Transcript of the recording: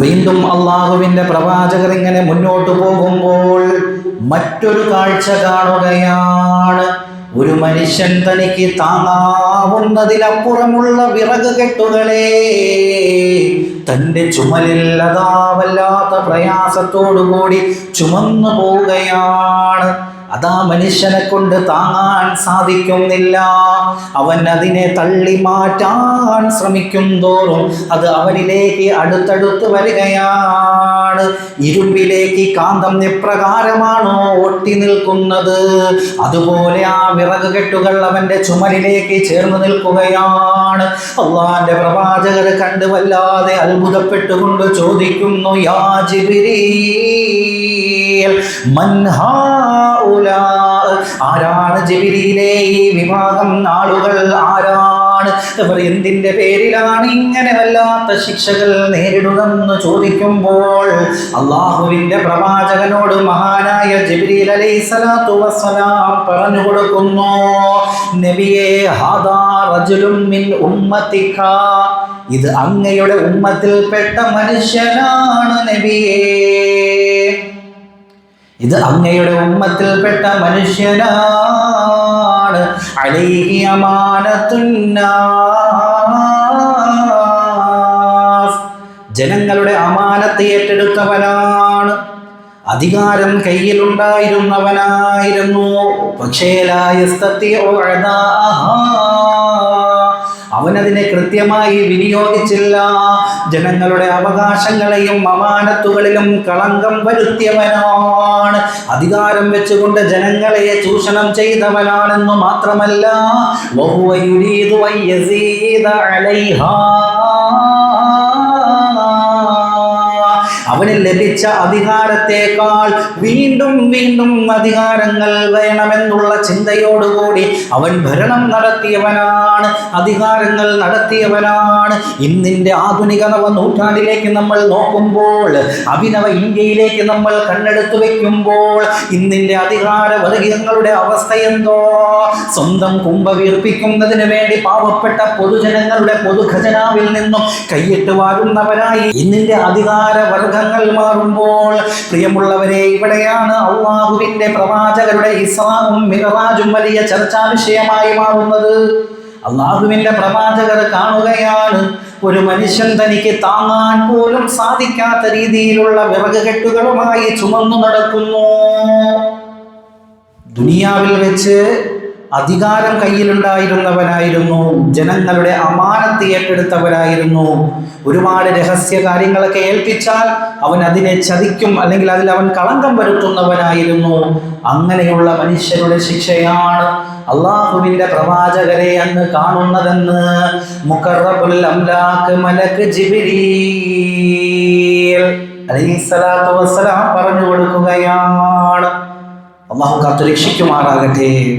വീണ്ടും അള്ളാഹുവിന്റെ പ്രവാചകർ ഇങ്ങനെ മുന്നോട്ട് പോകുമ്പോൾ മറ്റൊരു കാഴ്ച കാണുകയാണ്. ഒരു മനുഷ്യൻ തനിക്ക് താങ്ങാവുന്നതിലപ്പുറമുള്ള വിറക് കെട്ടുകളെ ചുമലിൽ അതാവല്ലാത്ത വല്ലാത്ത പ്രയാസത്തോടുകൂടി ചുമന്നു പോവുകയാണ്. അതാ മനുഷ്യനെ കൊണ്ട് താങ്ങാൻ സാധിക്കുന്നില്ല. അവൻ അതിനെ തള്ളി മാറ്റാൻ ശ്രമിക്കും തോറും അത് അവനിലേക്ക് അടുത്തടുത്ത് വരികയാണ്. ഇരുമ്പിലേക്ക് കാന്തം നിപ്രകാരമാണോ ഒട്ടി നിൽക്കുന്നത്? അതുപോലെ ആ വിറക് കെട്ടുകൾ അവന്റെ ചുമലിലേക്ക് ചേർന്ന് നിൽക്കുകയാണ്. അള്ളാന്റെ പ്രവാചകർ കണ്ട് വല്ലാതെ അത്ഭുതപ്പെട്ടുകൊണ്ട് ചോദിക്കുന്നു യാ ജിബിരീൽ മൻ ഹാഉലാ? ആരാണ് ജിബിരിയിലെ ഈ വിഭാഗം ആളുകൾ ആരാണ്? അവർ എന്തിന്റെ പേരിലാണ് ഇങ്ങനെ വല്ലാത്ത ശിക്ഷകൾ നേരിടുമെന്ന് ചോദിക്കുമ്പോൾ അള്ളാഹുവിന്റെ പ്രവാചകനോട് മഹാനായ ജിബ്രീൽ അലൈഹി വസ്സലാം പറഞ്ഞു കൊടുക്കുന്നു നബിയെ ഹാദാ മിൻ ഇത് അങ്ങയുടെ ഉമ്മത്തിൽപ്പെട്ട മനുഷ്യനാണ് നബിയേ. ഇത് അങ്ങയുടെ ഉമ്മത്തിൽപ്പെട്ട മനുഷ്യനാണ്. അലൈഹി അമാനത്തുന്നാ ജനങ്ങളുടെ അമാനത്തെ ഏറ്റെടുത്തവനാണ്. അധികാരം കയ്യിലുണ്ടായിരുന്നവനായിരുന്നു. പക്ഷേ ലാ യസ്തത്തിഉ അദാഅഹാ. അവനതിനെ കൃത്യമായി വിനിയോഗിച്ചില്ല ജനങ്ങളുടെ അവകാശങ്ങളെയും അമാനത്തുകളിലും കളങ്കം വരുത്തിയവനാണ് അധികാരം വെച്ചുകൊണ്ട് ജനങ്ങളെ ചൂഷണം ചെയ്തവനാണെന്ന് മാത്രമല്ല വഹുവ യുരീദു അലൈഹാ. അവന് ലഭിച്ച അധികാരത്തെക്കാൾ വീണ്ടും വീണ്ടും അധികാരങ്ങൾ വേണമെന്നുള്ള ചിന്തയോടുകൂടി അവൻ ഭരണം നടത്തിയവനാണ് അധികാരങ്ങൾ നടത്തിയവനാണ്. ഇന്നിന്റെ ആധുനിക നവ നൂറ്റാണ്ടിലേക്ക് നമ്മൾ നോക്കുമ്പോൾ അഭിനവ ഇന്ത്യയിലേക്ക് നമ്മൾ കണ്ണെടുത്തു വയ്ക്കുമ്പോൾ ഇന്നിന്റെ അധികാര വർഗീയങ്ങളുടെ അവസ്ഥ എന്തോ? സ്വന്തം കുംഭ വീർപ്പിക്കുന്നതിന് വേണ്ടി പാവപ്പെട്ട പൊതുജനങ്ങളുടെ പൊതുഖജനാവിൽ നിന്നും കൈയിട്ട് വാഴുന്നവരായി ഇന്നിന്റെ അധികാര വർഗങ്ങൾ മാറുമ്പോൾ പ്രിയമുള്ളവരെ ഇവിടെയാണ് അള്ളാഹുവിന്റെ പ്രവാചകരുടെ ഇസ്ലാമും മിറാജും വലിയ ചർച്ചാ വിഷയമായി മാറുന്നത്. അള്ളാഹുവിന്റെ പ്രവാചകർ കാണുകയാണ് ഒരു മനുഷ്യൻ തനിക്ക് താങ്ങാൻ പോലും സാധിക്കാത്ത രീതിയിലുള്ള വിറക് കെട്ടുകളുമായി ചുമന്നു നടക്കുന്നു. ദുനിയാവിൽ വെച്ച് അധികാരം കയ്യിലുണ്ടായിരുന്നവനായിരുന്നു. ജനങ്ങളുടെ അമാനത്ത് ഏറ്റെടുത്തവനായിരുന്നു ഒരുപാട് രഹസ്യ കാര്യങ്ങളൊക്കെ ഏൽപ്പിച്ചാൽ അവൻ അതിനെ ചതിക്കും അല്ലെങ്കിൽ അതിൽ അവൻ കളങ്കം വരുത്തുന്നവനായിരുന്നു. അങ്ങനെയുള്ള മനുഷ്യരുടെ ശിക്ഷയാണ് അള്ളാഹുവിന്റെ പ്രവാചകരെ അന്ന് കാണുന്നതെന്ന് പറഞ്ഞു കൊടുക്കുകയാണ്. അള്ളാഹു കാത്തു രക്ഷിക്കുമാറാകട്ടെ